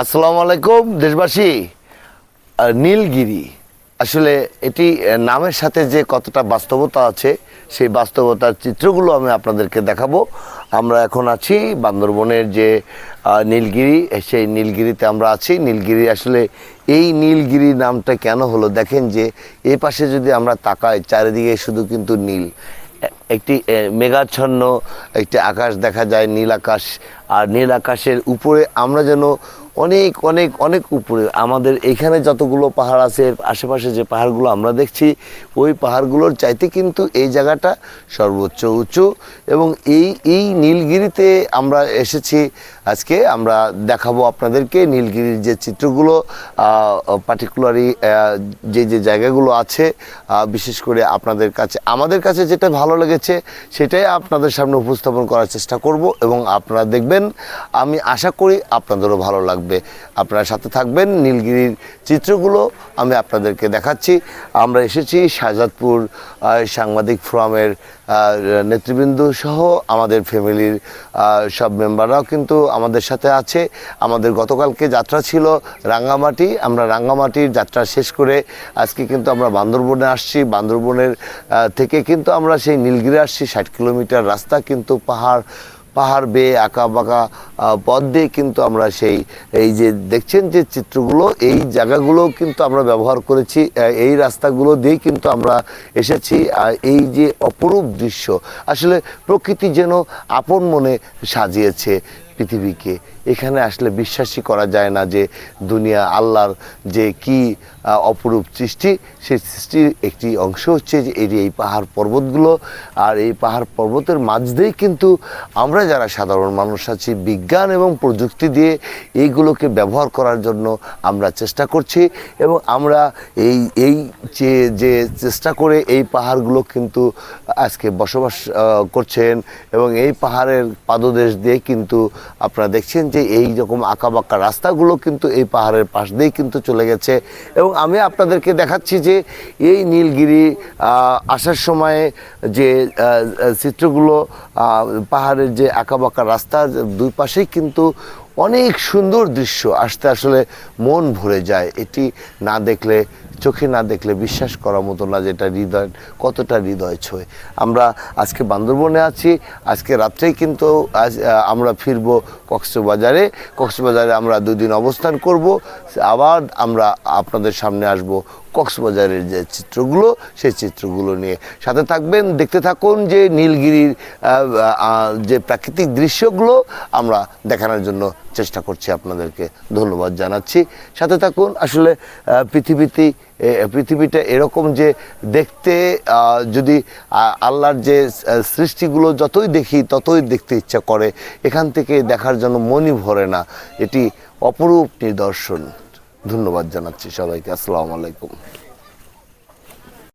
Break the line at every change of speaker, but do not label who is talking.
আসসালামু আলাইকুম, দেশবাসী। নীলগিরি। আসলে এটি নামের সাথে যে কতটা বাস্তবতা আছে, সেই বাস্তবতার চিত্রগুলো আমি আপনাদেরকে দেখাবো। আমরা এখন আছি বান্দরবনের যে নীলগিরি, সেই নীলগিরিতে আমরা আছি। নীলগিরি আসলে এই নীলগিরি নামটা কেন হলো? দেখেন যে, এ পাশে যদি আমরা তাকাই, চারিদিকে শুধু কিন্তু নীল। একটি মেঘাচ্ছন্ন একটি আকাশ দেখা যায়, নীল আকাশ। আর নীল আকাশের উপরে আমরা যেন অনেক অনেক অনেক উপরে, আমাদের এখানে যতগুলো পাহাড় আছে, আশেপাশে যে পাহাড়গুলো আমরা দেখছি, ওই পাহাড়গুলোর চাইতে কিন্তু এই জায়গাটা সর্বোচ্চ উঁচু এবং এই এই নীলগিরিতে আমরা এসেছি। আজকে আমরা দেখাবো আপনাদেরকে নীলগিরির যে চিত্রগুলো পার্টিকুলারি যে যে জায়গাগুলো আছে বিশেষ করে আপনাদের কাছে, আমাদের কাছে যেটা ভালো লেগেছে, সেটাই আপনাদের সামনে উপস্থাপন করার চেষ্টা করব এবং আপনারা দেখবেন আমি আশা করি আপনাদেরও ভালো লাগবে। আপনারা সাথে থাকবেন নীলগিরির চিত্রগুলো। আমি আপনাদেরকে দেখাচ্ছি। আমরা এসেছি শাহজাদপুর সাংবাদিক ফোরামের নেতৃবৃন্দ সহ আমাদের ফ্যামিলির সব মেম্বাররাও কিন্তু আমাদের সাথে আছে। আমাদের গতকালকে যাত্রা ছিল রাঙ্গামাটি। আমরা রাঙ্গামাটির যাত্রা শেষ করে আজকে কিন্তু আমরা বান্দরবনে আসছি। বান্দরবনের থেকে কিন্তু আমরা সেই নীলগিরি আসছি। ষাট কিলোমিটার রাস্তা কিন্তু পাহাড় পাহাড় বেয়ে, আঁকা বাঁকা পথ দিয়ে কিন্তু আমরা সেই, এই যে দেখছেন যে চিত্রগুলো, এই জায়গাগুলো কিন্তু আমরা ব্যবহার করেছি এই রাস্তাগুলো দিয়েই কিন্তু আমরা এসেছি আর এই যে অপরূপ দৃশ্য। আসলে প্রকৃতি যেন আপন মনে সাজিয়েছে পৃথিবীকে। এখানে আসলে বিশ্বাসই করা যায় না যে দুনিয়া আল্লাহর যে কি অপরূপ সৃষ্টি। সেই সৃষ্টির একটি অংশ হচ্ছে যে এই এই পাহাড় পর্বতগুলো। আর এই পাহাড় পর্বতের মাঝ দিয়েই কিন্তু আমরা যারা সাধারণ মানুষ আছি, বিজ্ঞান এবং প্রযুক্তি দিয়ে এইগুলোকে ব্যবহার করার জন্য আমরা চেষ্টা করছি এবং আমরা এই এই যে যে চেষ্টা করে এই পাহাড়গুলো কিন্তু আজকে বসবাস করছেন এবং এই পাহাড়ের পাদদেশ দিয়ে কিন্তু আপনারা দেখছেন যে এই রকম আঁকাবাঁকা রাস্তাগুলো কিন্তু এই পাহাড়ের পাশ দিয়েই কিন্তু চলে গেছে এবং আমি আপনাদেরকে দেখাচ্ছি যে এই নীলগিরি আসার সময়ে যে চিত্রগুলো পাহাড়ের যে আঁকাবাঁকা রাস্তা, দুই পাশেই কিন্তু অনেক সুন্দর দৃশ্য। আসতে আসলে মন ভরে যায়। এটি না দেখলে চোখে না দেখলে বিশ্বাস করার মতো না যেটা হৃদয়, কতটা হৃদয় ছোঁয়। আমরা আজকে বান্দরবনে আছি, আজকে রাত্রেই কিন্তু আজ আমরা ফিরব কক্সবাজারে। কক্সবাজারে আমরা দুদিন অবস্থান করব, আবার আমরা আপনাদের সামনে আসব কক্সবাজারের যে চিত্রগুলো, সেই চিত্রগুলো নিয়ে। সাথে থাকবেন, দেখতে থাকুন যে নীলগিরির যে প্রাকৃতিক দৃশ্যগুলো আমরা দেখানোর জন্য চেষ্টা করছি আপনাদেরকে। ধন্যবাদ জানাচ্ছি। সাথে থাকুন, আসলে পৃথিবীতে পৃথিবীটা এরকম যে দেখতে যদি আল্লাহর যে সৃষ্টিগুলো যতই দেখি, ততই দেখতে ইচ্ছা করে। এখান থেকে দেখার জন্য মনই ভরে না। এটি অপরূপ নিদর্শন। ধন্যবাদ জানাচ্ছি সবাইকে। আসসালামু আলাইকুম।